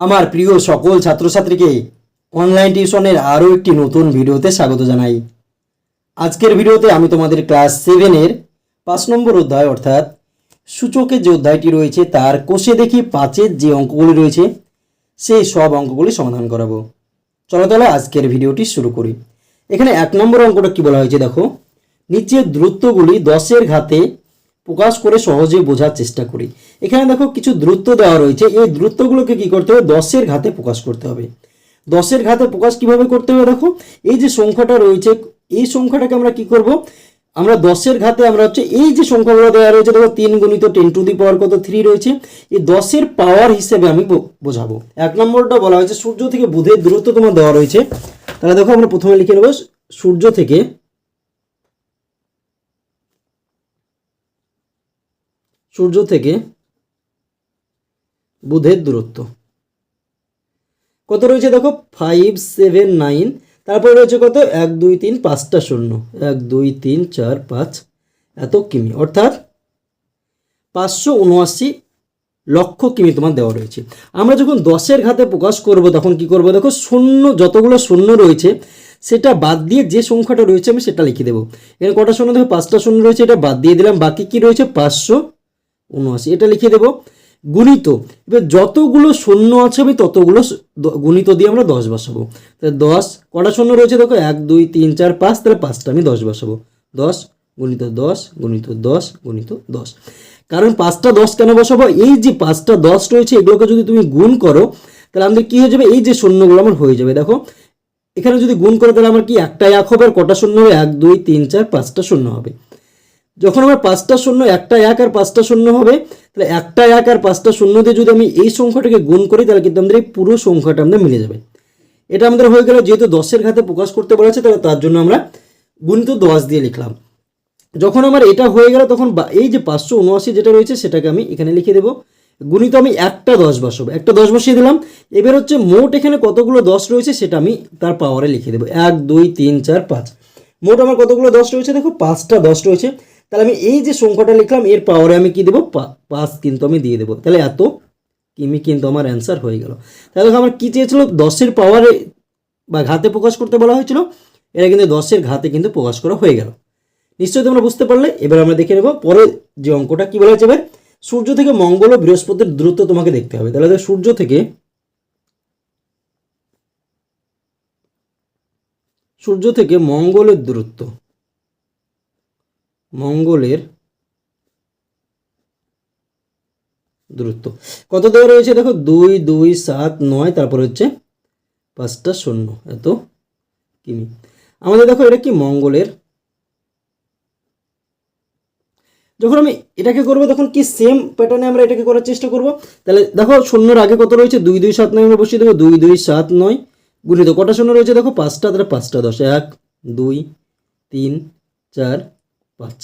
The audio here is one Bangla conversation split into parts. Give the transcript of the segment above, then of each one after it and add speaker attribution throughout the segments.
Speaker 1: আমার প্রিয় সকল ছাত্রছাত্রীকে অনলাইন টিউশনের আরও একটি নতুন ভিডিওতে স্বাগত জানাই। আজকের ভিডিওতে আমি তোমাদের ক্লাস সেভেনের পাঁচ নম্বর অধ্যায় অর্থাৎ সূচকের যে অধ্যায়টি রয়েছে, তার কোষে দেখি পাঁচের যে অঙ্কগুলি রয়েছে, সেই সব অঙ্কগুলি সমাধান করাবো। চলো তাহলে আজকের ভিডিওটি শুরু করি। এখানে এক নম্বর অঙ্কটা কি বলা হয়েছে দেখো, নিচের দূরত্বগুলি দশের ঘাতে প্রকাশ করে সহজে বোঝার চেষ্টা করি। এখানে দেখো কিছু দূরত্ব দেওয়া রয়েছে। এই দূরত্বগুলোকে কি করতে হবে? দশের ঘাতে প্রকাশ করতে হবে। দশের ঘাতে প্রকাশ কীভাবে করতে হবে দেখো? এই যে সংখ্যাটা রয়েছে, এই সংখ্যাটাকে আমরা কি করব? আমরা দশের ঘাতে আমরা হচ্ছে এই যে সংখ্যাগুলো দেওয়া রয়েছে, দেখো তিন গুণিত টেন টু দি পাওয়ার কত? থ্রি রয়েছে। এই দশের পাওয়ার হিসেবে আমি বোঝাবো। এক নম্বরটা বলা হয়েছে সূর্য থেকে বুধের দূরত্ব তোমার দেওয়া রয়েছে। তাহলে দেখো আমরা প্রথমে লিখে নেব, সূর্য থেকে সূর্য থেকে বুধের দূরত্ব। কত রয়েছে দেখো? ফাইভ সেভেন নাইন তারপরে রয়েছে কত? এক, দুই, তিন, পাঁচটা শূন্য। এক, দুই, তিন, চার, পাঁচ। এত কিমি। অর্থাৎ পাঁচশো উনআশি লক্ষ কিমি তোমার দেওয়া রয়েছে। আমরা যখন দশের ঘাতে প্রকাশ করব, তখন কি করব? দেখো, শূন্য, যতগুলো শূন্য রয়েছে, সেটা বাদ দিয়ে যে সংখ্যাটা রয়েছে, আমি সেটা লিখে দেবো। এখানে কটা শূন্য? দেখো, পাঁচটা শূন্য রয়েছে, এটা বাদ দিয়ে দিলাম। বাকি কি রয়েছে? পাঁচশো উনআশি এটা লিখে দেবো, গুণিত। এবার যতগুলো শূন্য আছে আমি ততগুলো গুণিত দিয়ে আমরা দশ বসাবো। তাহলে দশ, কটা শূন্য রয়েছে দেখো? এক, দুই, তিন, চার, পাঁচ, তাহলে পাঁচটা আমি দশ বসাবো। দশ, গুণিত দশ গুণিত দশ গুণিত দশ। কারণ পাঁচটা দশ কেন বসাবো? এই যে পাঁচটা দশ রয়েছে, এগুলোকে যদি তুমি গুণ করো, তাহলে আমাদের কী হয়ে যাবে? এই যে শূন্যগুলো আমার হয়ে যাবে, দেখো? এখানে যদি গুণ করো, তাহলে আমার কি একটা এক হবে? আর কটা শূন্য হবে? এক, দুই, তিন, চার, পাঁচটা শূন্য হবে। যখন আমার পাঁচটা শূন্য, একটা এক আর পাঁচটা শূন্য হবে, তাহলে একটা এক আর পাঁচটা শূন্য দিয়ে যদি আমি এই সংখ্যাটাকে গুণ করি, তাহলে কিন্তু আমাদের এই পুরো সংখ্যাটা আমাদের মিলে যাবে। এটা আমাদের হয়ে গেল, যেহেতু দশের ঘাতে প্রকাশ করতে বলেছে তাহলে তার জন্য আমরা গুণিত দশ দিয়ে লিখলাম। যখন আমার এটা হয়ে গেল, তখন এই যে পাঁচশো উনআশি যেটা রয়েছে, সেটাকে আমি এখানে লিখে দেবো। গুণিত আমি একটা দশ বসাবো, একটা দশ বসিয়ে দিলাম। এবার হচ্ছে মোট এখানে কতগুলো দশ রয়েছে, সেটা আমি তার পাওয়ারে লিখে দেবো। এক, দুই, তিন, চার, পাঁচ। মোট আমার কতগুলো দশ রয়েছে, দেখো পাঁচটা দশ রয়েছে। তাহলে আমি এই যে সংখ্যাটা লিখলাম, এর পাওয়ারে আমি কি দেবো? পাঁচ কিন্তু আমি দিয়ে দেবো। তাহলে এত কিমি কিন্তু আমার অ্যান্সার হয়ে গেল। তাহলে আমার কী চেয়েছিল? দশের পাওয়ারে বা ঘাতে প্রকাশ করতে বলা হয়েছিল। এটা কিন্তু দশের ঘাতে কিন্তু প্রকাশ করা হয়ে গেল। নিশ্চয়ই তোমরা বুঝতে পারলে। এবার আমরা দেখে নেব পরে যে অঙ্কটা কী বলা এবার সূর্য থেকে মঙ্গল ও বৃহস্পতির দূরত্ব তোমাকে দেখতে হবে। তাহলে সূর্য থেকে সূর্য থেকে মঙ্গলের দূরত্ব। মঙ্গলের দূরত্ব। কত দেওয়া রয়েছে? দেখো, দুই দুই, সাত, নয়, তারপর হচ্ছে পাঁচটা শূন্য। এত কিমি আমাদের দেখো, এটা কি মঙ্গলের? যখন আমি এটাকে করব, তখন কি সেম প্যাটার্নে আমরা এটাকে করার চেষ্টা করব? তাহলে দেখো, শূন্যর আগে কত রয়েছে? দুই দুই, সাত, নয়, আমরা বসিয়ে দেবো। দুই দুই, সাত, নয়, গুণিত কটা শূন্য রয়েছে? দেখো, পাঁচটা, তাহলে পাঁচটা, দশ, এক, দুই, তিন, চার পাঁচ।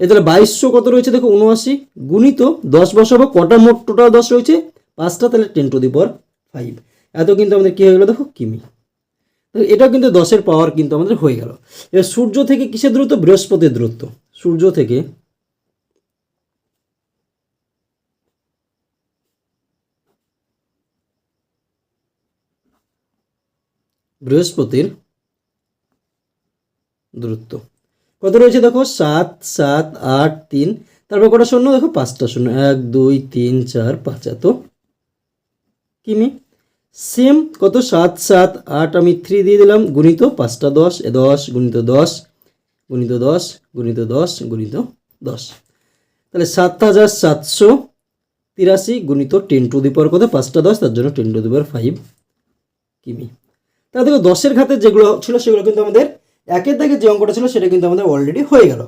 Speaker 1: এ তাহলে বাইশশো কত রয়েছে? দেখো উনআশি গুণিত দশ বসাবো কটা? মোট টোটাল দশ রয়েছে। পাঁচটা, তাহলে ten to the power five. এত কিন্তু আমাদের কী হয়ে গেলো? দেখো কিমি। এটাও কিন্তু দশের পাওয়ার কিন্তু আমাদের হয়ে গেল। এবার সূর্য থেকে কিসের দূরত্ব? বৃহস্পতির দূরত্ব। সূর্য থেকে বৃহস্পতির দূরত্ব। কত রয়েছে দেখো? সাত সাত, আট, তিন। তারপর কটা শূন্য? দেখো, পাঁচটা শূন্য। এক, দুই, তিন, চার, পাঁচ। এত। কিমি সেম, কত? সাত সাত, আট, আমি থ্রি দিয়ে দিলাম। গুণিত পাঁচটা দশ, এ দশ, গুণিত দশ গুণিত দশ গুণিত দশ গুণিত দশ। তাহলে সাত হাজার সাতশো তিরাশি গুণিত টেন টু দি পাওয়ার কত? পাঁচটা দশ, তার জন্য ten to the power five কিমি তাহলে দেখো, দশের খাতে যেগুলো ছিল, সেগুলো কিন্তু আমাদের একের দাগে যে অঙ্কটা ছিল সেটা কিন্তু আমাদের অলরেডি হয়ে গেল।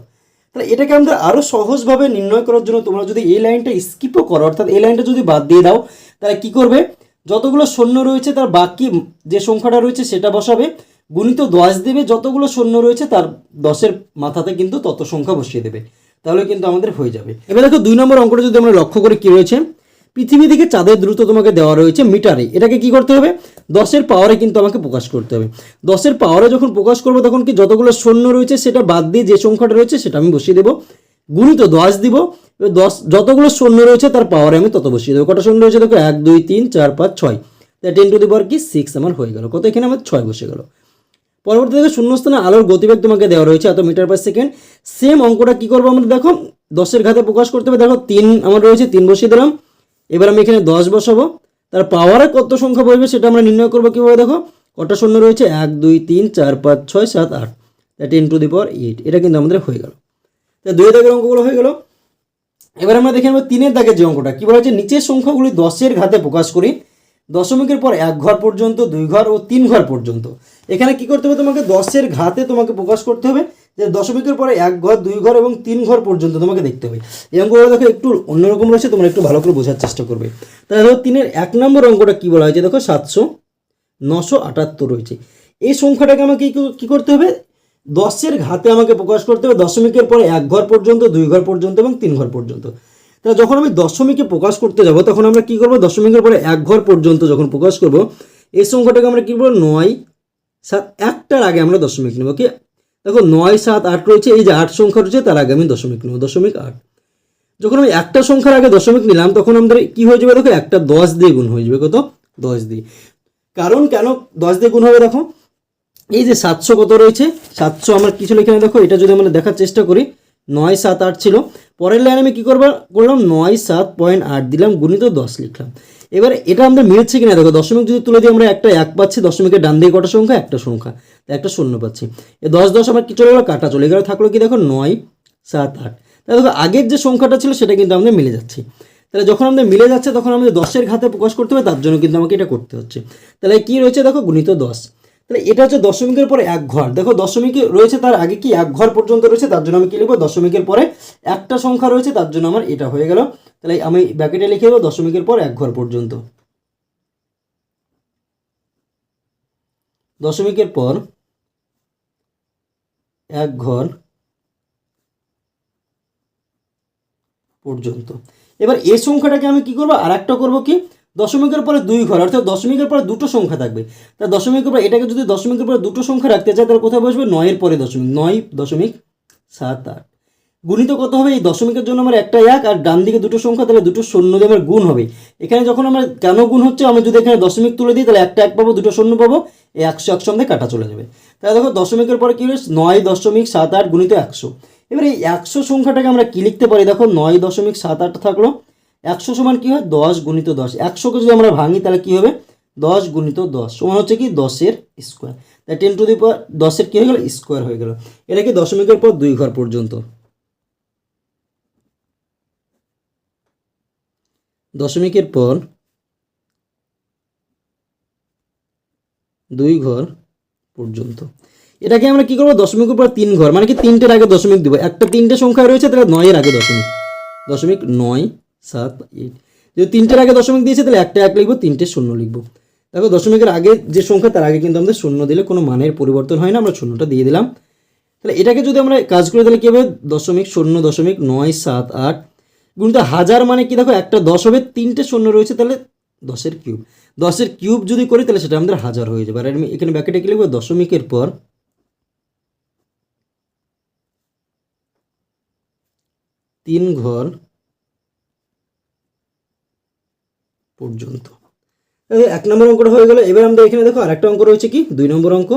Speaker 1: তাহলে এটাকে আমাদের আরও সহজভাবে নির্ণয় করার জন্য তোমরা যদি এই লাইনটা স্কিপও করো, অর্থাৎ এই লাইনটা যদি বাদ দিয়ে দাও, তাহলে কি করবে? যতগুলো শূন্য রয়েছে তার বাকি যে সংখ্যাটা রয়েছে সেটা বসাবে, গুণিত দশ দেবে, যতগুলো শূন্য রয়েছে তার দশের মাথাতে কিন্তু তত সংখ্যা বসিয়ে দেবে। তাহলে কিন্তু আমাদের হয়ে যাবে। এবার দেখো দুই নম্বর অঙ্কটা যদি আমরা লক্ষ্য করি কী রয়েছে? পৃথিবী থেকে চাঁদের দ্রুত তোমাকে দেওয়া রয়েছে মিটারে। এটাকে কি করতে হবে? দশের পাওয়ারে কিন্তু আমাকে প্রকাশ করতে হবে। দশের পাওয়ারে যখন প্রকাশ করব, তখন কি যতগুলো শূন্য রয়েছে সেটা বাদ দিয়ে যে সংখ্যাটা রয়েছে সেটা আমি বসিয়ে দেবো। গুণিত দশ দিব। এবার দশ, যতগুলো শূন্য রয়েছে তার পাওয়ারে আমি তত বসিয়ে দেবো। কটা শূন্য রয়েছে দেখো? এক, দুই, তিন, চার, পাঁচ, ছয়। তাই টেন টু দি পাওয়ার কি? সিক্স আমার হয়ে গেল। কত এখানে? আমার ছয় বসে গেল। পরবর্তী থেকে শূন্যস্থানে আলোর গতিবেগ তোমাকে দেওয়া রয়েছে এত মিটার পার সেকেন্ড সেম অঙ্কটা কী করব আমরা? দেখো, দশের ঘাতে প্রকাশ করতে হবে। দেখো, তিন আমার রয়েছে, তিন বসিয়ে দিলাম। এবার আমি এখানে দশ বসাবো। তার পাওয়ারে কত সংখ্যা বসবে সেটা আমরা নির্ণয় করব কীভাবে দেখো? কটা শূন্য রয়েছে? এক, দুই, তিন, চার, পাঁচ, ছয়, সাত, আট। Ten to the power eight এটা কিন্তু আমাদের হয়ে গেল। তাই দুই দাগের অঙ্কগুলো হয়ে গেল। এবার আমরা দেখে নেব তিনের দাগের যে অঙ্কটা। কী বলা হচ্ছে নিচের সংখ্যাগুলি দশের ঘাতে প্রকাশ করি। দশমিকের পর এক ঘর পর্যন্ত, দুই ঘর ও তিন ঘর পর্যন্ত। এখানে কি করতে হবে তোমাকে? দশের ঘাতে তোমাকে প্রকাশ করতে হবে। যে দশমিকের পরে এক ঘর, দুই ঘর এবং তিন ঘর পর্যন্ত তোমাকে দেখতে হবে। এই অঙ্কগুলো দেখো একটু অন্যরকম রয়েছে, তোমরা একটু ভালো করে বোঝার চেষ্টা করবে। তাহলে দেখো তিনের এক নম্বর অঙ্কটা কী বলা হয়েছে? দেখো সাতশো নশো আটাত্তর রয়েছে। এই সংখ্যাটাকে আমাকে কী করতে হবে? দশের ঘাতে আমাকে প্রকাশ করতে হবে দশমিকের পরে এক ঘর পর্যন্ত, দুই ঘর পর্যন্ত এবং তিন ঘর পর্যন্ত। তাহলে যখন আমি দশমিকে প্রকাশ করতে যাব, তখন আমরা কি করব? দশমিকের পরে এক ঘর পর্যন্ত যখন প্রকাশ করব, এই সংখ্যাটাকে আমরা কী করব নয়, সাত, একটার আগে আমরা দশমিক নেব কি দেখো নয়, সাত, আট রয়েছে, এই যে আট সংখ্যা রয়েছে, তার আগে আমি দশমিক নেব, দশমিক আট। যখন আমি একটা সংখ্যার আগে দশমিক নিলাম, তখন আমাদের কি হয়ে যাবে দেখো, একটা দশ দিয়ে গুণ হয়ে যাবে, কত? দশ দিয়ে। কারণ কেন দশ দিয়ে গুণ হবে দেখো? এই যে সাতশো কত রয়েছে? সাতশো আমার কিছু এখানে দেখো, এটা যদি আমরা দেখার চেষ্টা করি, নয়, সাত, আট ছিল। পরের লাইনে আমি কী করব, করলাম, নয়, সাত, পয়েন্ট আট দিলাম, গুণিত দশ লিখলাম। এবার এটা আমরা মিলছে কিনা, দেখো দশমিক যদি তুলে দিই, আমরা একটা এক পাচ্ছি, দশমিকের ডান দিকে কটা সংখ্যা? একটা সংখ্যা। একটা শূন্য পাচ্ছি। এ দশ দশ আমার কি চলে গেলো? কাটা চলে গেলো। থাকল কি দেখো? নয়, সাত, আট। তাহলে দেখো, আগের যে সংখ্যাটা ছিল, সেটা কিন্তু আমাদের মিলে যাচ্ছে। তাহলে যখন আমাদের মিলে যাচ্ছে, তখন আমাদের দশের ঘাতে প্রকাশ করতে হবে, তার জন্য কিন্তু আমাকে এটা করতে হচ্ছে। তাহলে কী রয়েছে দেখো? গুণিত দশ। তাহলে এটা হচ্ছে দশমিকের পরে এক ঘর। দেখো দশমিকে রয়েছে তার আগে কি? এক ঘর পর্যন্ত রয়েছে, তার জন্য আমি কি লিখব? দশমিকের পরে একটা সংখ্যা রয়েছে, তার জন্য আমার এটা হয়ে গেল। তাহলে আমি ব্যাকেটে লিখে দেবো দশমিকের পর এক ঘর পর্যন্ত। দশমিকের পর এক ঘর পর্যন্ত। এবার এই সংখ্যাটাকে আমি কি করব? আর একটা করব কি? দশমিকের পরে দুই ঘর, অর্থাৎ দশমিকের পরে দুটো সংখ্যা থাকবে। তা দশমিকের পরে এটাকে যদি দশমিকের পরে দুটো সংখ্যা রাখতে চাই তাহলে কোথায় বসবে? নয়ের পরে দশমিক, নয় দশমিক সাত আট। গুণিত কত হবে? এই দশমিকের জন্য আমার একটা এক, আর ডান দিকে দুটো সংখ্যা, তাহলে দুটো শূন্য দিয়ে আমার গুণ হবে। এখানে যখন আমার কেন গুণ হচ্ছে, আমি যদি এখানে দশমিক তুলে দিই, তাহলে একটা এক পাবো, দুটো শূন্য পাবো, এই একশো একসঙ্গে কাটা চলে যাবে। তাহলে দেখো, দশমিকের পরে কী হচ্ছে নয় দশমিক সাত আট গুণিত একশো। এবার এই একশো সংখ্যাটাকে আমরা কী লিখতে পারি? দেখো, নয় দশমিক সাত আট থাকল। একশো সমান কী হয়? দশ গুণিত দশ। একশোকে যদি আমরা ভাঙি, তাহলে কী হবে? দশ গুণিত দশ। সমান হচ্ছে কি? দশের স্কোয়ার তাই টেন টু দি পাওয়ার দশের কী হয়ে গেল? স্কোয়ার হয়ে গেল। এটা কি দশমিকের পর দুই ঘর পর্যন্ত? দশমিকের পর দুই ঘর পর্যন্ত। এটাকে আমরা কি করব? দশমিকের পর তিন ঘর। মানে কি তিনটের আগে দশমিক দিব। একটা তিনটে সংখ্যা রয়েছে, তাহলে নয়ের আগে দশমিক। দশমিক নয় সাত এইট যদি তিনটের আগে দশমিক দিয়েছে, তাহলে একটা এক লিখব, তিনটে শূন্য লিখব। দেখো, দশমিকের আগে যে সংখ্যা, তার আগে কিন্তু আমাদের শূন্য দিলে কোনো মানের পরিবর্তন হয় না, আমরা শূন্যটা দিয়ে দিলাম। তাহলে এটাকে যদি আমরা কাজ করি, তাহলে কী হবে? দশমিক শূন্য, দশমিক নয়, সাত, আট। গুণিত হাজার মানে কি? দেখো, একটা দশ হবে, তিনটে শূন্য রয়েছে, তাহলে দশের কিউব। দশের কিউব যদি করি, তাহলে সেটা আমাদের হাজার হয়ে যাবে। আর আমি এখানে ব্যাকেটে কি লিখব? দশমিকের পর তিন ঘর পর্যন্ত। এক নম্বর অঙ্কটা হয়ে গেল। এবার আমরা এখানে দেখো আরেকটা অঙ্ক রয়েছে কি? দুই নম্বর অঙ্ক।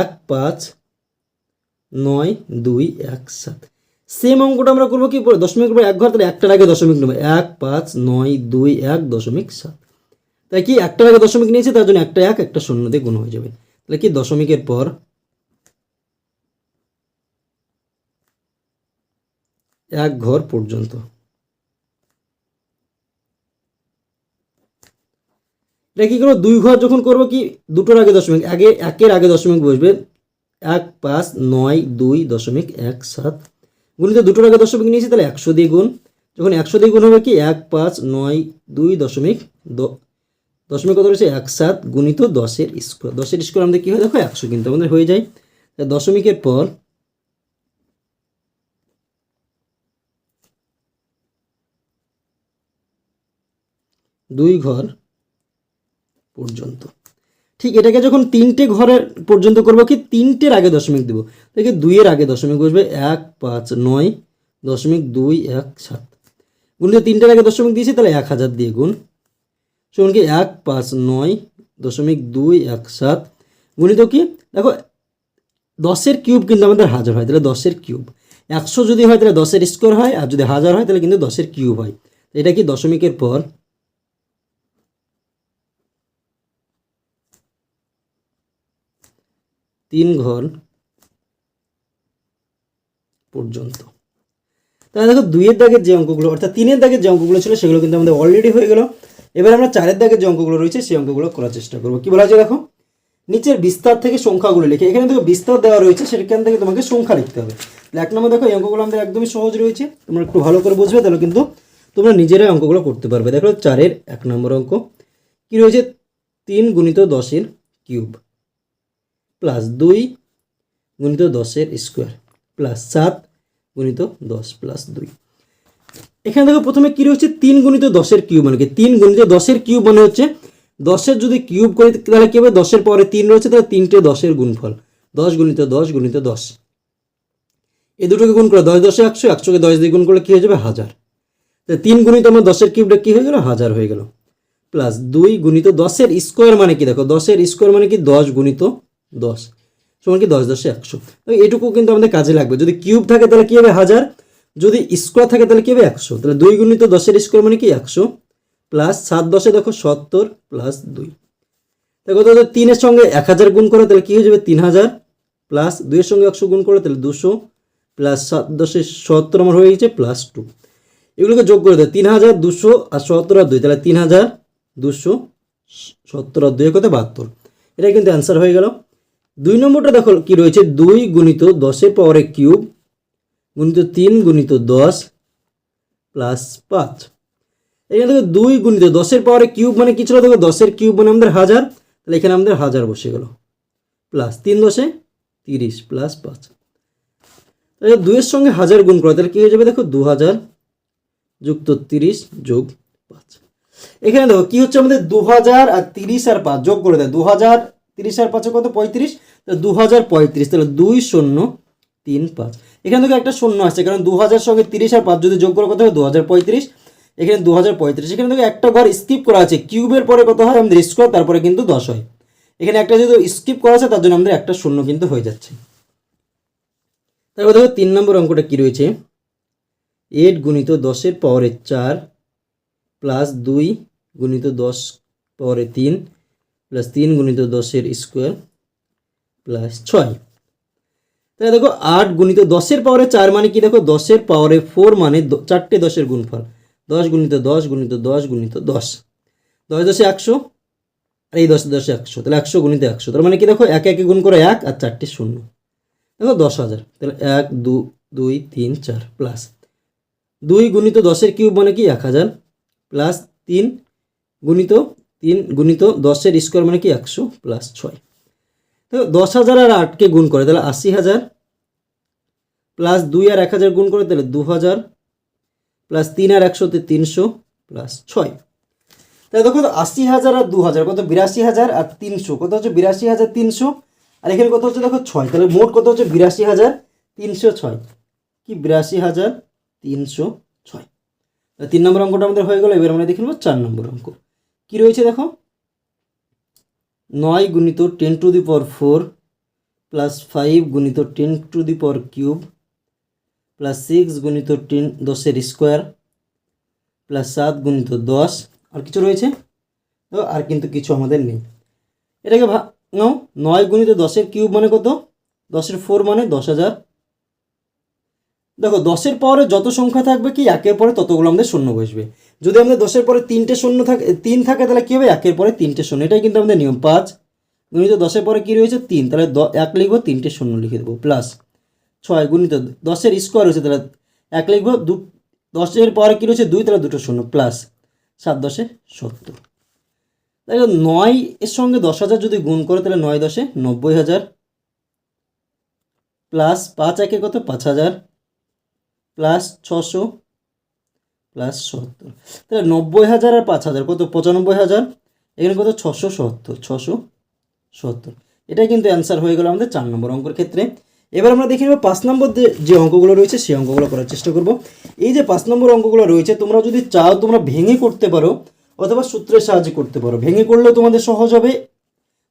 Speaker 1: এক, পাঁচ, নয়, দুই, এক, সাত। সেম অঙ্কটা আমরা করব কি? দশমিক উপর এক ঘর, তাহলে একটার আগে দশমিক নেব। এক, পাঁচ, নয়, দুই, এক, দশমিক সাত। তাই কি? একটার আগে দশমিক নিয়েছে, তার জন্য একটা এক, একটা শূন্য দিয়ে গুণ হয়ে যাবে। তাহলে কি? দশমিকের পর এক ঘর পর্যন্ত। এটা কি করব? দুই ঘর যখন করব কি? দুটোর আগে দশমিক। আগে একের আগে দশমিক বসবে। এক, পাঁচ, নয়, দুই, দশমিক, এক, সাত। গুণিত দুটোর আগে দশমিক নিয়েছি, তাহলে একশো দিয়ে গুণ। যখন একশো দিয়ে গুণ হবে কি? এক, পাঁচ, নয়, দুই, দশমিক দশমিক কত রয়েছে? এক, সাত গুণিত দশের স্কোয়ার দশের স্কোয়ার আমাদের কী হয়? দেখো, একশো কিন্তু আমাদের হয়ে যায়। দশমিকের পর দুই ঘর পর্যন্ত। ঠিক এটাকে যখন তিনটে ঘরের পর্যন্ত করব কি? তিনটের আগে দশমিক দেবো। দেখে দুইয়ের আগে দশমিক বসবে এক, পাঁচ, নয়, দশমিক দুই, এক, সাত। গুণিত তিনটের আগে দশমিক দিয়েছি, তাহলে এক হাজার দিয়ে গুণ। সমান কি? এক, পাঁচ, নয়, দশমিক দুই, এক, সাত। গুণিত কি? দেখো, দশের কিউব কিন্তু আমাদের হাজার হয়, তাহলে দশের কিউব। একশো যদি হয়, তাহলে দশের স্কোয়ার হয়, আর যদি হাজার হয়, তাহলে কিন্তু দশের কিউব হয়। এটা কি? দশমিকের পর তিন ঘর পর্যন্ত। তাহলে দেখো দুইয়ের দাগের যে অঙ্কগুলো, অর্থাৎ তিনের দাগের যে অঙ্কগুলো ছিল, সেগুলো কিন্তু আমাদের অলরেডি হয়ে গেল। এবার আমরা চারের দাগের যে অঙ্কগুলো রয়েছে, সেই অঙ্কগুলো করার চেষ্টা করব। কি বলা আছে দেখো? নিচের বিস্তার থেকে সংখ্যাগুলো লিখে। এখানে দেখো বিস্তার দেওয়া রয়েছে, সেখান থেকে তোমাকে সংখ্যা লিখতে হবে। এক নম্বর দেখো, এই অঙ্কগুলো আমাদের একদমই সহজ রয়েছে। তোমরা একটু ভালো করে বুঝবে, তাহলে কিন্তু তোমরা নিজেরাই অঙ্কগুলো করতে পারবে। দেখো, চারের এক নম্বর অঙ্ক। কি রয়েছে? তিন গুণিত দশের কিউব। প্লাস দুই গুণিত দশের স্কোয়ার প্লাস সাত গুণিত দশ প্লাস দুই। এখানে দেখো প্রথমে কী রয়েছে? তিন গুণিত দশের কিউব মানে কি? তিন গুণিত দশের কিউব মানে হচ্ছে দশের যদি কিউব করি, তাহলে কী হবে? দশের পরে তিন রয়েছে, তাহলে তিনটে দশের গুণফল। দশ গুণিত দশ গুণিত দশ। এই দুটোকে গুণ করে, দশ দশে একশো, একশোকে দশ দিয়ে গুণ করলে কী হয়ে যাবে? হাজার। তাহলে তিন গুণিত আমার দশের কিউবটা কী হয়ে গেল? হাজার হয়ে গেল। প্লাস দুই গুণিত দশের স্কোয়ার মানে কি? দেখো, দশের স্কোয়ার মানে কি? দশ গুণিত দশ। সমান কি দশ, দশে একশো। এটুকু কিন্তু আমাদের কাজে লাগবে। যদি কিউব থাকে তাহলে কী হবে? হাজার। যদি স্কোয়ার থাকে তাহলে কী হবে? একশো। তাহলে দুই গুণিত দশের স্কোয়ার মানে কি? একশো। প্লাস সাত দশে দেখো সত্তর প্লাস দুই। দেখো তো তিনের সঙ্গে এক হাজার গুণ করে, তাহলে কী হয়ে যাবে? তিন হাজার। প্লাস দুইয়ের সঙ্গে একশো গুণ করে, তাহলে দুশো। প্লাস সাত দশে সত্তর আমার হয়ে গেছে প্লাস টু। এগুলোকে যোগ করে দেয় তিন হাজার, দুশো আর সত্তর আর দুই। তাহলে তিন হাজার, দুশো, সত্তর আর দুই কত বাহাত্তর। এটা কিন্তু অ্যান্সার হয়ে গেল। দুই নম্বরটা দেখো কি রয়েছে, দুই গুণিত দশের পাওয়ারে কিউব গুণিত তিন গুণিত দশ প্লাস পাঁচ। এখানে দেখো দুই গুণিত দশের পাওয়ারে কিউব মানে কি ছিল? দেখো দশের কিউব মানে আমাদের হাজার। তাহলে এখানে আমাদের হাজার বসে গেল। প্লাস তিন দশে তিরিশ প্লাস পাঁচ। তাহলে দুইয়ের সঙ্গে হাজার গুণ করা, তাহলে কী হয়ে যাবে? দেখো দু হাজার যুক্ত তিরিশ যোগ পাঁচ। এখানে দেখো কি হচ্ছে? আমাদের দু হাজার আর তিরিশ আর পাঁচ যোগ করে দেয়। দু হাজার তিরিশ আর পাঁচে কত? পঁয়ত্রিশ। তাহলে দু পঁয়ত্রিশ, তাহলে দুই শূন্য তিন পাঁচ। এখানে দেখো একটা শূন্য আসছে, কারণ দু হাজার সঙ্গে তিরিশ আর পাঁচ যদি যোগ করে, কত হাজার পঁয়ত্রিশ। এখানে দু পঁয়ত্রিশ, এখানে দেখো একটা ঘর স্কিপ করা আছে। কিউবের পরে কত হয়? আমাদের স্কোয়ার তারপরে কিন্তু দশ হয়। এখানে একটা যেহেতু স্কিপ করা আছে, তার জন্য আমাদের একটা শূন্য কিন্তু হয়ে যাচ্ছে। তারপর দেখো তিন নম্বর অঙ্কটা কি রয়েছে? এইট গুণিত দশের পাওয়ারে চার প্লাস দুই গুণিত দশ পাওয়ারে তিন। প্লাস তিন গুণিত দশের স্কোয়ার প্লাস ছয়। তাহলে দেখো আট গুণিত দশের পাওয়ারে চার মানে কি? দেখো দশের পাওয়ারে ফোর মানে চারটে দশের গুণফল। দশ গুণিত দশ গুণিত দশ গুণিত দশ। দশ দশে একশো আর এই দশ দশে একশো। তাহলে একশো গুণিত একশো। তার মানে কি দেখো এক একে গুণ করে এক আর চারটে শূন্য। দেখো দশ হাজার। তাহলে এক, দু, দুই, তিন, চার প্লাস দুই গুণিত দশের কিউব মানে কি? এক হাজার। প্লাস তিন গুণিত তিন গুণিত দশের স্কোয়ার মানে কি? একশো প্লাস ছয়। তো দশ হাজার আর আটকে গুণ করে, তাহলে আশি হাজার প্লাস দুই আর এক হাজার গুণ করে, তাহলে দু হাজার প্লাস তিন আর একশোতে তিনশো প্লাস ছয়। তাহলে দেখো আশি হাজার আর দু হাজার, কত? বিরাশি হাজার আর তিনশো। কত হচ্ছে? বিরাশি হাজার তিনশো। আর এখানে কত হচ্ছে? দেখো ছয়। তাহলে মোট কত হচ্ছে? বিরাশি হাজার তিনশো ছয়। কি? বিরাশি হাজার তিনশো ছয়। তিন নম্বর অঙ্কটা আমাদের হয়ে গেল। এবার আমরা দেখে নেব চার নম্বর অঙ্ক। কি রয়েছে দেখো? নয় গুণিত ten to the power four plus five গুণিত ten to the power cube plus six গুণিত টেন দশের স্কোয়ার প্লাস সাত গুণিত দশ। আর কিছু রয়েছে? তো আর কিন্তু কিছু আমাদের নেই। এটাকে ভা নাও, নয় গুণিত দশের কিউব মানে কত? দশের ফোর মানে দশ হাজার। দেখো, দশের পরে যত সংখ্যা থাকবে কি, একের পরে ততগুলো আমাদের শূন্য বসবে। যদি আমাদের দশের পরে তিনটে শূন্য থাকে, তিন থাকে, তাহলে কী হবে? একের পরে তিনটে শূন্য। এটাই কিন্তু আমাদের নিয়ম। পাঁচ, গুণিত দশের পরে কী রয়েছে? তিন। তাহলে এক লিখব, তিনটে শূন্য লিখে দেবো। প্লাস ছয়, গুণিত দশের স্কোয়ার রয়েছে তাহলে এক লিখব, দু, দশের পরে কী রয়েছে? দুই, তাহলে দুটো শূন্য। প্লাস সাত দশে সত্তর। দেখো নয় এর সঙ্গে দশ হাজার যদি গুণ করে, তাহলে নয় দশে নব্বই হাজার। প্লাস পাঁচ একে কত? পাঁচ হাজার। প্লাস ছশো প্লাস সত্তর। তাহলে নব্বই হাজার আর পাঁচ হাজার, কত? পঁচানব্বই হাজার। এখানে কত? ছশো সত্তর ছশো সত্তর। এটাই কিন্তু অ্যান্সার হয়ে গেল আমাদের চার নম্বর অঙ্কের ক্ষেত্রে। এবার আমরা দেখে নেব পাঁচ নম্বর যে- অঙ্কগুলো রয়েছে, সেই অঙ্কগুলো করার চেষ্টা করব। এই যে পাঁচ নম্বর অঙ্কগুলো রয়েছে, তোমরা যদি চাও তোমরা ভেঙে করতে পারো, অথবা সূত্রের সাহায্যে করতে পারো। ভেঙে করলেও তোমাদের সহজ হবে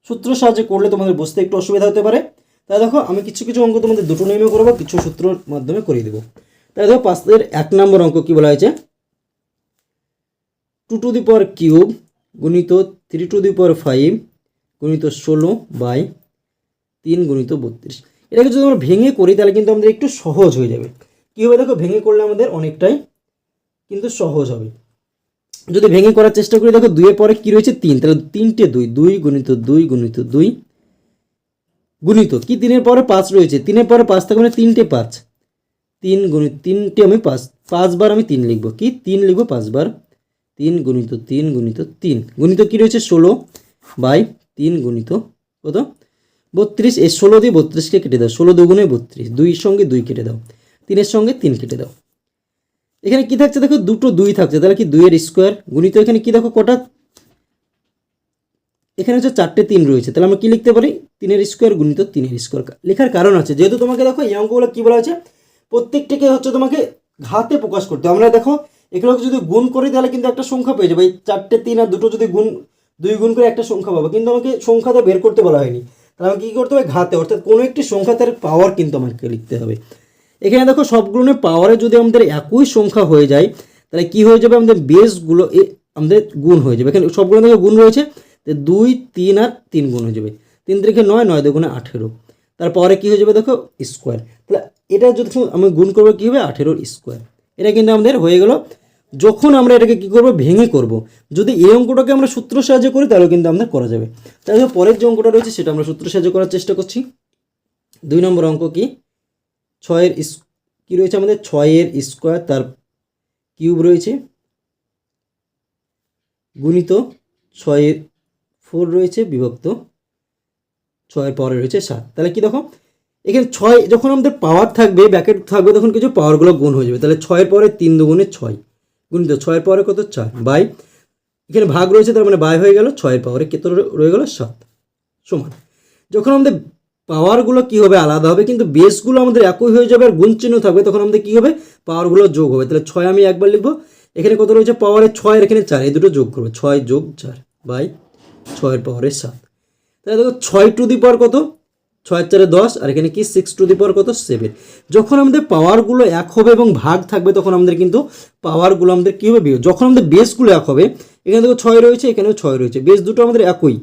Speaker 1: সূত্র সাহায্যে করলে তোমাদের বুঝতে একটু অসুবিধা হতে পারে। তাই দেখো, আমি কিছু কিছু অঙ্ক তোমাদের দুটো নিয়মে করব, কিছু সূত্রর মাধ্যমে করিয়ে দেবো। তাই দেখো, পাঁচের এক নম্বর অঙ্ক কী বলা হয়েছে? Two to the power cube গুণিত three to the power five গুণিত ষোলো বাই তিন গুণিত বত্রিশ। এটাকে যদি আমরা ভেঙে করি, তাহলে কিন্তু আমাদের একটু সহজ হয়ে যাবে। কী হবে দেখো, ভেঙে করলে আমাদের অনেকটাই কিন্তু সহজ হবে। যদি ভেঙে করার চেষ্টা করি, দেখো, দুইয়ের পরে কী রয়েছে? তিন। তাহলে তিনটে দুই দুই গুণিত দুই গুণিত দুই গুণিত কি? তিনের পরে পাঁচ রয়েছে। তিনের পরে পাঁচ থাকবে মানে তিনটে পাঁচ। তিন গুণিত তিনটে আমি পাঁচ। পাঁচবার আমি তিন লিখব। কি? তিন লিখব পাঁচবার। তিন গুণিত তিন গুণিত তিন। গুণিত কি রয়েছে? ষোলো বাই তিন গুণিত কত? বত্রিশ। এই ষোলো দিয়ে বত্রিশকে কেটে দাও। ষোলো দুগুণে বত্রিশ। দুইয়ের সঙ্গে দুই কেটে দাও। তিনের সঙ্গে তিন কেটে দাও। এখানে কি থাকছে? দেখো দুটো দুই থাকছে। তাহলে কি দুইয়ের স্কোয়ার গুণিত এখানে কি দেখো কটা? এখানে হচ্ছে চারটে তিন রয়েছে। তাহলে আমরা কি লিখতে পারি? তিনের স্কোয়ার গুণিত তিনের স্কোয়ার লেখার কারণ আছে। যেহেতু তোমাকে দেখো এই অঙ্কগুলো কী বলা আছে প্রত্যেকটাকে হচ্ছে তোমাকে ঘাতে প্রকাশ করতে। আমরা দেখো এগুলোকে যদি গুণ করি, তাহলে কিন্তু একটা সংখ্যা পেয়ে যাবে। এই চারটে, তিন আর দুটো যদি গুণ, দুই গুণ করে একটা সংখ্যা পাবো, কিন্তু আমাকে সংখ্যাটা বের করতে বলা হয়নি। তাহলে আমাকে কী করতে হবে? ঘাতে। অর্থাৎ কোনো একটি সংখ্যা তার পাওয়ার কিন্তু আমাকে লিখতে হবে। এখানে দেখো সবগুলোর পাওয়ারে যদি আমাদের একই সংখ্যা হয়ে যায়, তাহলে কি হয়ে যাবে? আমাদের বেসগুলো এ, আমাদের গুণ হয়ে যাবে। এখানে সবগুলো থেকে গুণ রয়েছে। তো দুই, তিন আর তিন গুণ হয়ে যাবে। তিন তারিখে নয় নয় দুগুণে আঠেরো। তারপরে কী হয়ে যাবে? দেখো স্কোয়ার তাহলে এটা যদি আমি গুণ করব, কী হবে? আঠেরোর স্কোয়ার এটা কিন্তু আমাদের হয়ে গেল। যখন আমরা এটাকে কি করব? ভেঙে করব। যদি এই অঙ্কটাকে আমরা সূত্র সাহায্যে করি, তাহলে কিন্তু আমাদের করা যাবে। তাহলে পরের যে অঙ্কটা রয়েছে, সেটা আমরা সূত্র সাহায্য করার চেষ্টা করছি। দুই নম্বর অঙ্ক কি? ছয়ের কী রয়েছে আমাদের? ছয়ের স্কোয়ার তার কিউব রয়েছে। গুণিত ছয়ের ফোর রয়েছে, বিভক্ত ছয়ের পরে রয়েছে সাত। তাহলে কি দেখো? এখানে ছয়, যখন আমাদের পাওয়ার থাকবে ব্যাকেট থাকবে, তখন কিছু পাওয়ারগুলো গুণ হয়ে যাবে। তাহলে ছয়ের পরে তিন দুগুণে ছয়। গুণিত ছয়ের পরে কত? চার। বাই। এখানে ভাগ রয়েছে, তার মানে বাই হয়ে গেল ছয়ের পাওয়ারে কত রয়ে গেল? সাত। সমান। যখন আমাদের পাওয়ারগুলো কী হবে? আলাদা হবে, কিন্তু বেসগুলো আমাদের একই হয়ে যাবে আর গুণ চিহ্ন থাকবে, তখন আমাদের কী হবে? পাওয়ারগুলো যোগ হবে। তাহলে ছয় আমি একবার লিখব। এখানে কত রয়েছে? পাওয়ারে ছয়, আর এখানে চার। এই দুটো যোগ করবে। ছয় যোগ চার, বাই। ছয়ের পাওয়ারে সাত। তাহলে দেখো, ছয় টু দি পাওয়ার কত? ছয়ের চারে দশ, আর এখানে কি? সিক্স টু দি পাওয়ার কত? সেভেন যখন আমাদের পাওয়ারগুলো এক হবে এবং ভাগ থাকবে, তখন আমাদের কিন্তু পাওয়ারগুলো আমাদের কী হবে? যখন আমাদের বেসগুলো এক হবে, এখানে দেখো ছয় রয়েছে, এখানেও ছয় রয়েছে। বেস দুটো আমাদের একই,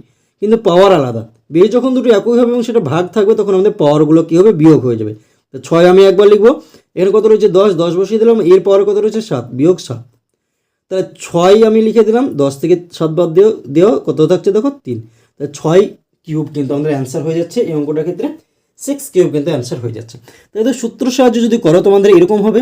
Speaker 1: কিন্তু পাওয়ার আলাদা। বেস যখন দুটো একই হবে এবং সেটা ভাগ থাকবে, তখন আমাদের পাওয়ারগুলো কী হবে? বিয়োগ হয়ে যাবে। তো ছয় আমি একবার লিখব। এখানে কত রয়েছে? দশ দশ বসিয়ে দিলাম, এর পাওয়ার কত রয়েছে? সাত, বিয়োগ সাত। তাহলে ছয় আমি লিখে দিলাম, দশ থেকে সাত বাদ দেও দেওয়া কত থাকছে? দেখো, তিন। তাহলে ছয় কিউব কিন্তু আমাদের অ্যান্সার হয়ে যাচ্ছে, এই অঙ্কটার ক্ষেত্রে সিক্স কিউব কিন্তু অ্যান্সার হয়ে যাচ্ছে। তাহলে সূত্র সাহায্য যদি করো, তোমাদের এরকম হবে।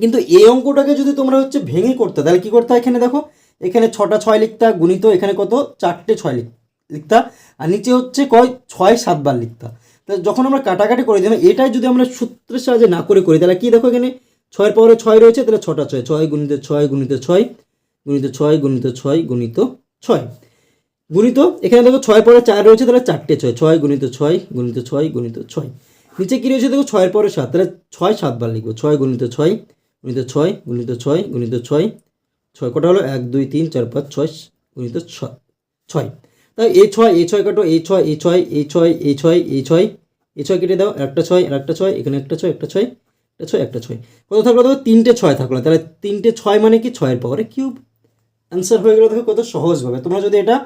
Speaker 1: কিন্তু এই অঙ্কটাকে যদি তোমরা হচ্ছে ভেঙে করতে, তাহলে কী করতে এখানে দেখো, এখানে ছটা ছয় লিখতা, গুণিত এখানে কত? চারটে ছয় লিখ লিখতা। আর নিচে হচ্ছে কয়? ছয় সাতবার লিখতা। তাহলে যখন আমরা কাটাকাটি করে দিলাম এটাই যদি আমরা সূত্রের সাহায্যে না করে করি, তাহলে কী দেখো এখানে ছয়ের পরে ছয় রয়েছে, তাহলে ছটা ছয় ছয় গুণিত ছয় গুণিত ছয় গুণিত ছয় গুণিত ছয় গুণিত ছয়। গুণিত, এখানে দেখো ছয় পরে চার রয়েছে, তাহলে চারটে ছয় ছয় গুণিত ছয় গুণিত ছয় গুণিত ছয়। নিচে কী রয়েছে দেখো, ছয়ের পরে সাত, তাহলে ছয় সাতবার লিখব, ছয় গুণিত ছয় গুণিত ছয় গুণিত ছয় গুণিত ছয় ছয় কটা হলো? এক, দুই, তিন, চার, পাঁচ, ছয়, গুণিত ছয় ছয়। তাই এই ছয় এই ছয় কাটো এই ছয় এই ছয় এই ছয় এই ছয় এই ছয় এই ছয় কেটে দাও, একটা ছয়, আর একটা ছয়, এখানে একটা ছয় একটা ছয় একটা ছয় একটা ছয়। কত থাকল দেখো? তিনটে ছয় থাকল, তাহলে তিনটে ছয় মানে কি? ছয়ের পাওয়ারে কিউব অ্যান্সার হয়ে গেল দেখো কত সহজভাবে। তোমরা যদি এটা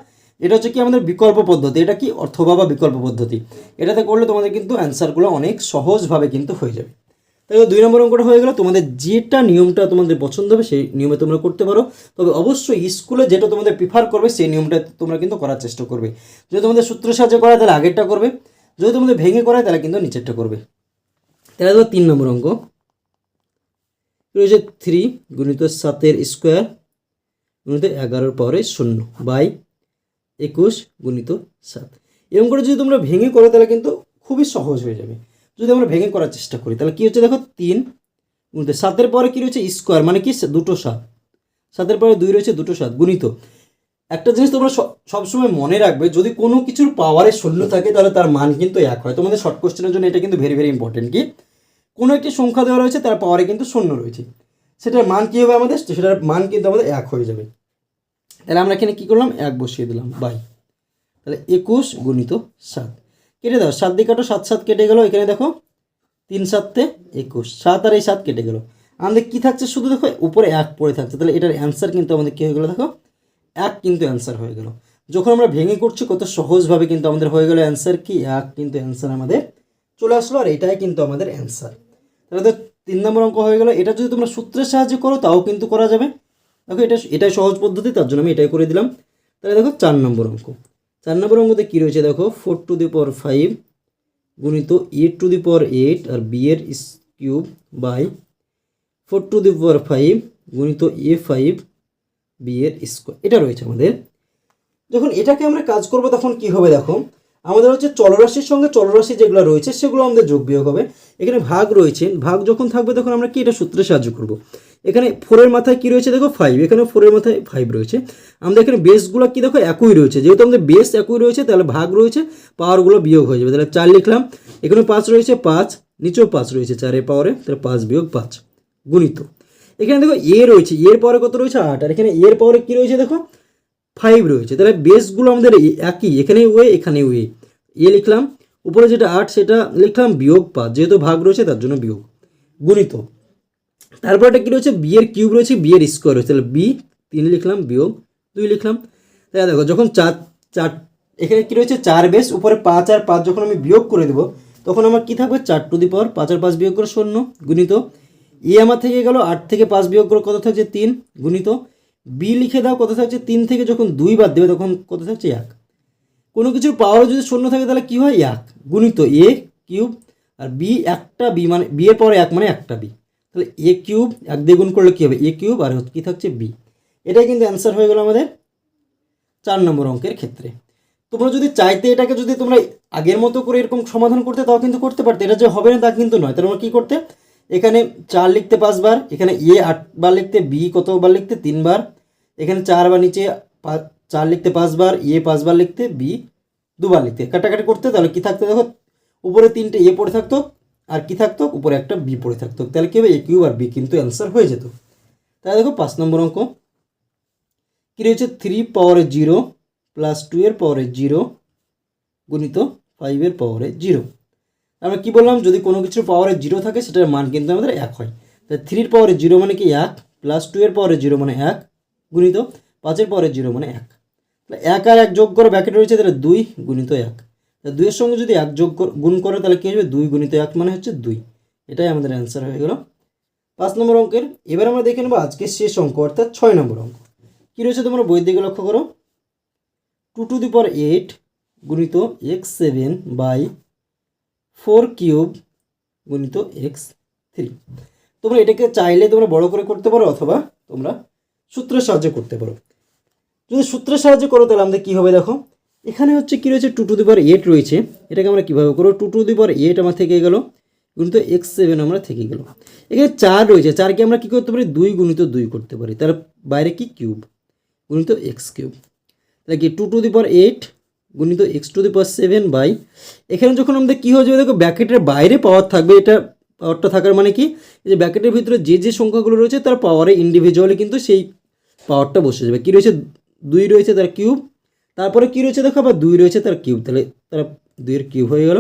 Speaker 1: এটা হচ্ছে কি আমাদের বিকল্প পদ্ধতি, এটা কি অর্থবা বা বিকল্প পদ্ধতি? এটাতে করলে তোমাদের কিন্তু অ্যান্সারগুলো অনেক সহজভাবে কিন্তু হয়ে যাবে। তাই দুই নম্বর অঙ্কটা হয়ে গেল, তোমাদের যেটা নিয়মটা তোমাদের পছন্দ হবে সেই নিয়মে তোমরা করতে পারো। তবে অবশ্যই স্কুলে যেটা তোমাদের প্রিফার করবে সেই নিয়মটা তোমরা কিন্তু করার চেষ্টা করবে। যদি তোমাদের সূত্র সাহায্য করায় তাহলে আগেরটা করবে, যদি তোমাদের ভেঙে করায় তাহলে কিন্তু নিচেরটা করবে। তাহলে দেখো তিন নম্বর অঙ্ক। রয়েছে থ্রি গুণিত সাতের স্কোয়ার গুণিত এগারোর পরে শূন্য বাই একুশ গুণিত সাত। এরকম করে যদি তোমরা ভেঙে করো, তাহলে কিন্তু খুবই সহজ হয়ে যাবে। যদি আমরা ভেঙে করার চেষ্টা করি, তাহলে কী হচ্ছে দেখো? তিন গুণিত সাতের পরে কী রয়েছে? স্কোয়ার মানে কি? দুটো সাত। সাতের পরে দুই রয়েছে, দুটো সাত। গুণিত। একটা জিনিস তোমরা সব- সবসময় মনে রাখবে, যদি কোনো কিছুর পাওয়ারে শূন্য থাকে, তাহলে তার মান কিন্তু এক হয়। তোমাদের শর্ট কোশ্চেনের জন্য এটা কিন্তু ভেরি ভেরি ইম্পর্টেন্ট কি? কোনো একটি সংখ্যা দেওয়া রয়েছে, তার পাওয়ারে কিন্তু শূন্য রয়েছে। সেটার মান কী হবে আমাদের? সেটার মান কিন্তু আমাদের এক হয়ে যাবে। তাহলে আমরা এখানে কী করলাম? এক বসিয়ে দিলাম। বাই। তাহলে একুশ গুণিত সাত। কেটে দাও। সাত দিয়ে কাটো, সাত সাত কেটে গেল। এখানে দেখো, তিন সাতে একুশ। সাত আর এই সাত কেটে গেল। আমাদের কী থাকছে? শুধু দেখো, উপরে এক পড়ে থাকছে। তাহলে এটার অ্যান্সার কিন্তু আমাদের কী হয়ে গেলো? দেখো, এক কিন্তু অ্যান্সার হয়ে গেল। যখন আমরা ভেঙে করছি, কত সহজভাবে কিন্তু আমাদের হয়ে গেল অ্যান্সার কি? এক কিন্তু অ্যান্সার আমাদের চলে আসলো, আর এটাই কিন্তু আমাদের অ্যান্সার তাহলে তো তিন নম্বর অঙ্ক হয়ে গেল। এটা যদি তোমরা সূত্রের সাহায্যে করো, তাও কিন্তু করা যাবে। দেখো, এটা এটাই সহজ পদ্ধতি, তার জন্য আমি এটাই করে দিলাম। তাহলে দেখো, চার নম্বর অঙ্ক। চার নম্বর অঙ্কতে কী রয়েছে দেখো four to the power five গুণিত A to the power eight R B এর cube by four to the power five গুণিত এ ফাইভ বি এর স্কোয়ার এটা রয়েছে আমাদের। যখন এটাকে আমরা কাজ করব, তখন কি হবে দেখো, আমাদের হচ্ছে চলরাশির সঙ্গে চলরাশি যেগুলো রয়েছে, সেগুলো আমাদের যোগ বিয়োগ হবে। এখানে ভাগ রয়েছে। ভাগ যখন থাকবে, তখন আমরা কি এটা সূত্রে সাহায্য করব? এখানে ফোরের মাথায় কি রয়েছে দেখো ফাইভ এখানে ফোরের মাথায় ফাইভ রয়েছে। আমাদের এখানে বেসগুলো কি দেখো একই রয়েছে। যেহেতু আমাদের বেস একই রয়েছে, তাহলে ভাগ রয়েছে পাওয়ারগুলো বিয়োগ হয়ে যাবে। তাহলে চার লিখলাম। এখানে পাঁচ রয়েছে, পাঁচ, নিচেও পাঁচ রয়েছে চারের পাওয়ারে তাহলে পাঁচ বিয়োগ পাঁচ, গুণিত। এখানে দেখো এ রয়েছে এর পাওয়ারে কত রয়েছে? আট। আর এখানে এর পাওয়ারে কি রয়েছে দেখো? ফাইভ রয়েছে। তাহলে বেসগুলো আমাদের একই এখানে ওয়ে এখানে ওয়ে এ লিখলাম। উপরে যেটা আট, সেটা লিখলাম বিয়োগ পাঁচ। যেহেতু ভাগ রয়েছে, তার জন্য বিয়োগ। গুণিত। তারপর একটা কী রয়েছে? বি এর কিউব রয়েছে বি এর স্কোয়ার রয়েছে। তাহলে বি তিন লিখলাম, বিয়োগ দুই লিখলাম। তাহলে দেখো, যখন চার চার, এখানে কী রয়েছে? চার বেস উপরে পাঁচ আর পাঁচ যখন আমি বিয়োগ করে দেবো, তখন আমার কী থাকবে? চার টু দি পাওয়ার পাঁচ আর পাঁচ বিয়োগ করে শূন্য, গুণিত। ই আমার থেকে গেল আট থেকে পাঁচ বিয়োগ করে কত থাকছে? তিন, গুণিত। বি লিখে দাও, কত থাকছে? তিন থেকে যখন দুই বাদ দেবে, তখন কত থাকছে? এক। কোনো কিছুর পাওয়ার যদি শূন্য থাকে, তাহলে কী হয়? এক। গুণিত এ কিউব আর বি একটা বি মানে বি এর পরে এক মানে একটা বি তাহলে এ কিউব এক দিয়ে গুণ করলে কী হবে? এ কিউব আর কী থাকছে বি এটাই কিন্তু অ্যান্সার হয়ে গেল আমাদের চার নম্বর অঙ্কের ক্ষেত্রে। তোমরা যদি চাইতে এটাকে যদি তোমরা আগের মতো করে এরকম সমাধান করতে, তাও কিন্তু করতে পারতে। এটা যে হবে না, তা কিন্তু নয়। তোমরা কী করতে? এখানে চার লিখতে পাঁচবার, এখানে এ আটবার লিখতে বি কতবার লিখতে? তিনবার। এখানে চার বা নিচে চার লিখতে পাঁচবার এ পাঁচবার লিখতে বি দুবার লিখতে। কাটাকাটি করতে, তাহলে কী থাকতো দেখো? উপরে তিনটে এ পড়ে থাকতো আর কি থাকতো? উপরে একটা বি পড়ে থাকতো। তাহলে কী হবে? এ কিউ আর বি কিন্তু অ্যান্সার হয়ে যেত। তাহলে দেখো, পাঁচ নম্বর অঙ্ক। কী রয়েছে? থ্রি পাওয়ারে জিরো প্লাস টু এর পাওয়ারে জিরো গুণিত ফাইভের পাওয়ারে জিরো আমরা কি বললাম? যদি কোনো কিছুর পাওয়ারে জিরো থাকে, সেটার মান কিন্তু আমাদের এক হয়। তাহলে থ্রির পাওয়ারে জিরো মানে কি? এক প্লাস টু এর পাওয়ারে জিরো মানে এক গুণিত পাঁচের পাওয়ারে জিরো মানে এক। তাহলে এক আর এক যোগ করে ব্যাকেট রয়েছে, তাহলে দুই গুণিত এক। দুইয়ের সঙ্গে যদি এক যোগ গুণ করে, তাহলে কী হবে দুই গুণিত এক মানে হচ্ছে দুই। এটাই আমাদের অ্যান্সার হয়ে গেল। পাঁচ নম্বর অঙ্কের, এবার আমরা দেখে নেব আজকের শেষ অঙ্ক, অর্থাৎ ছয় নম্বর অঙ্ক। কী রয়েছে তোমরা বইয়ের দিকে লক্ষ্য করো? Two to the power eight গুণিত X seven by four cube গুণিত এক্স থ্রি তোমরা এটাকে চাইলে তোমরা বড় করে করতে পারো, অথবা তোমরা সূত্রের সাহায্যে করতে পারো। যদি সূত্রের সাহায্যে করো, তাহলে আমাদের কী হবে দেখো? এখানে হচ্ছে কী রয়েছে? টু টু দি এইট রয়েছে। এটাকে আমরা কীভাবে করব? টু টু দি এইট আমার থেকে গেল। গুণিত এক্স সেভেন আমরা থেকে গেল। এখানে চার রয়েছে। চারকে আমরা কী করতে পারি? দুই গুণিত দুই করতে পারি। তার বাইরে কি কিউব? গুণিত এক্স কিউব। তাহলে কি টু টু দি এইট গুণিত X to the seven by এখানে যখন আমাদের কী হয়ে যাবে? দেখো ব্যাকেটের বাইরে পাওয়ার থাকবে। এটা পাওয়ারটা থাকার মানে কি? যে ব্যাকেটের ভিতরে যে যে সংখ্যাগুলো রয়েছে, তার পাওয়ারে ইন্ডিভিজুয়ালি কিন্তু সেই পাওয়ারটা বসে যাবে। কী রয়েছে? দুই রয়েছে, তার কিউব। তারপরে কী রয়েছে দেখো? আবার দুই রয়েছে, তার কিউব। তাহলে তারা দুইয়ের কিউব হয়ে গেল।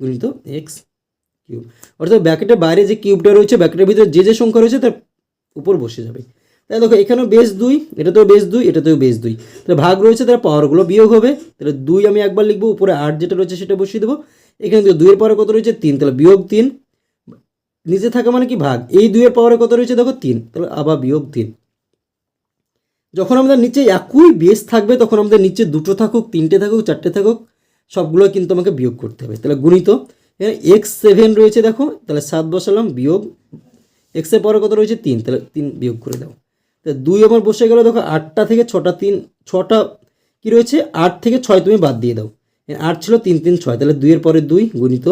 Speaker 1: গুণিত এক্স কিউব। অর্থাৎ ব্যাকেটের বাইরে যে কিউবটা রয়েছে ব্যাকেটের ভিতরে যে যে সংখ্যা রয়েছে, তার উপর বসে যাবে। তাহলে দেখো, এখানেও বেস দুই, এটাতেও বেস দুই, এটাতেও বেস দুই। তাহলে ভাগ রয়েছে তার পাওয়ারগুলো বিয়োগ হবে। তাহলে দুই আমি একবার লিখব, উপরে আট যেটা রয়েছে সেটা বসিয়ে দেবো। এখানে দুইয়ের পাওয়ারে কত রয়েছে? তিন। তাহলে বিয়োগ তিন। নিচে থাকা মানে কি? ভাগ। এই দুইয়ের পাওয়ারে কত রয়েছে? দেখো, তিন। তাহলে আবার বিয়োগ তিন। যখন আমাদের নিচে একই বেস থাকবে, তখন আমাদের নিচে দুটো থাকুক, তিনটে থাকুক, চারটে থাকুক, সবগুলো কিন্তু আমাকে বিয়োগ করতে হবে। তাহলে গুণিত এখানে এক্স সেভেন রয়েছে দেখো, তাহলে সাত বসালাম বিয়োগ এক্সের পরে কত রয়েছে? তিন, তাহলে তিন বিয়োগ করে দাও। তাহলে দুই আমার বসে গেল, দেখো আটটা থেকে ছটা, তিন, ছটা কী রয়েছে? আট থেকে ছয় তুমি বাদ দিয়ে দাও। আট ছিল তিন তিন, ছয়, তাহলে দুইয়ের পরে দুই গুণিত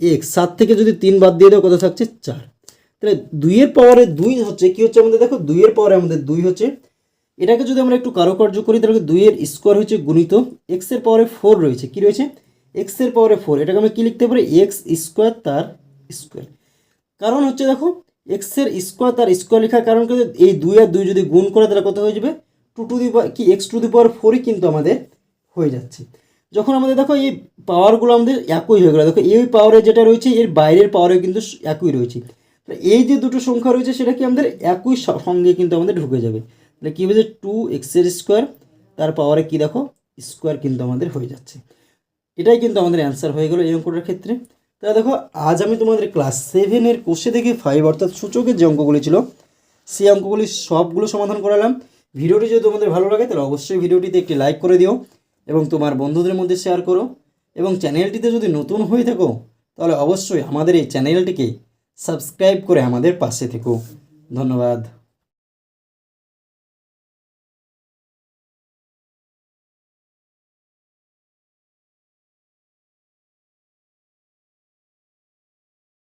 Speaker 1: এক্স সাত থেকে যদি তিন বাদ দিয়ে দাও, কত থাকছে? চার। তাহলে দুইয়ের পাওয়ারে দুই হচ্ছে, কী হচ্ছে আমাদের? দেখো, দুইয়ের পাওয়ারে আমাদের দুই হচ্ছে এটাকে যদি আমরা একটু কারুকার্য করি, তাহলে দুইয়ের স্কোয়ার হচ্ছে গুণিত এক্সের পাওয়ারে ফোর রয়েছে। কি রয়েছে? এক্সের পাওয়ারে ফোর এটাকে আমরা কী লিখতে পারি? এক্স স্কোয়ার তার স্কোয়ার কারণ হচ্ছে দেখো এক্সের স্কোয়ার তার স্কোয়ার লেখার কারণ কিন্তু এই দুই আর দুই যদি গুণ করে, তাহলে কত হয়ে যাবে? টু টু দি পাওয়ার কি এক্স টু দি পাওয়ার ফোরই কিন্তু আমাদের হয়ে যাচ্ছে। যখন আমাদের দেখো এই পাওয়ারগুলো আমাদের একই হয়ে গেলো। দেখো এই পাওয়ারে যেটা রয়েছে, এর বাইরের পাওয়ারে কিন্তু একই রয়েছে। এই যে দুটো সংখ্যা রয়েছে, সেটা কি আমাদের একই সঙ্গে কিন্তু আমাদের ঢুকে যাবে। তাহলে কী হয়েছে টু এক্সের স্কোয়ার তার পাওয়ারে কি দেখো? স্কোয়ার কিন্তু আমাদের হয়ে যাচ্ছে। এটাই কিন্তু আমাদের অ্যান্সার হয়ে গেলো এই অঙ্কটার ক্ষেত্রে। তাহলে দেখো, আজ আমি তোমাদের ক্লাস সেভেনের কোষে থেকে ফাইভ অর্থাৎ সূচকের যে অঙ্কগুলি ছিল, সেই অঙ্কগুলি সবগুলো সমাধান করালাম। ভিডিওটি যদি তোমাদের ভালো লাগে, তাহলে অবশ্যই ভিডিওটিতে একটি লাইক করে দিও এবং তোমার বন্ধুদের মধ্যে শেয়ার করো। এবং চ্যানেলটিতে যদি নতুন হয়ে থাকো, তাহলে অবশ্যই আমাদের এই চ্যানেলটিকে সাবস্ক্রাইব করে আমাদের পাশে থেকো। ধন্যবাদ।